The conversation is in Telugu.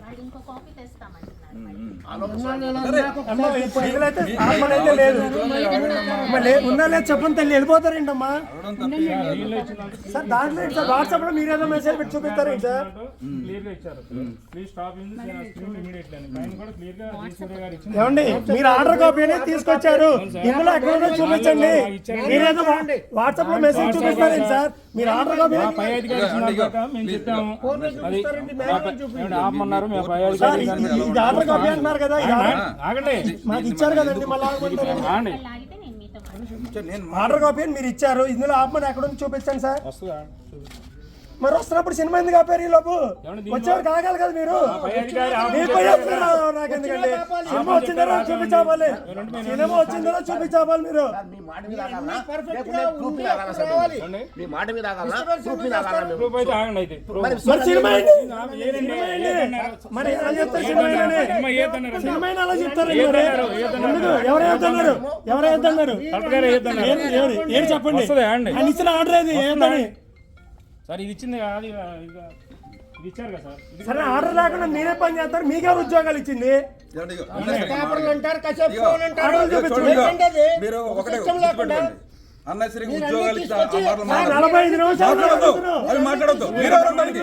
వాళ్ళు ఇంకో కాపీ తెస్తామంటున్నారు అమ్మా, ఆత్మనైతే లేదు. అమ్మా, చెప్పండి తల్లి వెళ్ళిపోతారేంటమ్మా సార్ దాంట్లో సార్? వాట్సాప్లో మీరేదో మెసేజ్ పెట్టి చూపిస్తారేంటి సార్? ఏమండి మీరు ఆర్డర్ కాపీ అనేది తీసుకొచ్చారు. ఇందులో ఎక్కడ ఉందో చూపించండి. మీరేదో వాట్సాప్లో మెసేజ్ చూపిస్తారేంటి సార్? మీరు ఆర్డర్ కాపీ మేము చెప్పాము ఇది ఆర్డర్ కాపీ అంటున్నారు కదా ఇది ఆర్డర్- ఆగండి. మాకు ఇచ్చారు కదండి మళ్ళీ నేను. ఆర్డర్ కాపీ అని మీరు ఇచ్చారు ఇందులో ఆపమని ఎక్కడ ఉంది చూపించండి సార్. వస్తుందా? మరి వస్తున్నప్పుడు సినిమా ఎందుకు ఆపారు ఈ లోపు? వచ్చేవారు కాగాలి కదా మీరు? పై అధికారి మీరు పోయి వస్తున్నారు నాకు ఎందుకండి సినిమా వచ్చిందో చూపించాలి. సినిమా వచ్చిందో చూపించాలి మీరు. మరి సినిమా? మరి ఎలా చెప్తారు సినిమా? సినిమా అలా చెప్తారు? ఎవరు ఏదన్నారు? ఎవరు ఏదన్నారు? ఏం- చెప్పండి? ఇచ్చిన ఆర్డర్ ఏది? ఏదని సార్ ఇది ఇచ్చింది కాదు ఇది ఇచ్చారు కదా సార్. సరే ఆర్డర్ లేకుండా మీరే పని చేస్తారు మీకెవరు ఉద్యోగాలు ఇచ్చింది. మీరు ఒకటే ఉద్యోగాలు. అవి మాట్లాడొద్దు. గవర్నమెంట్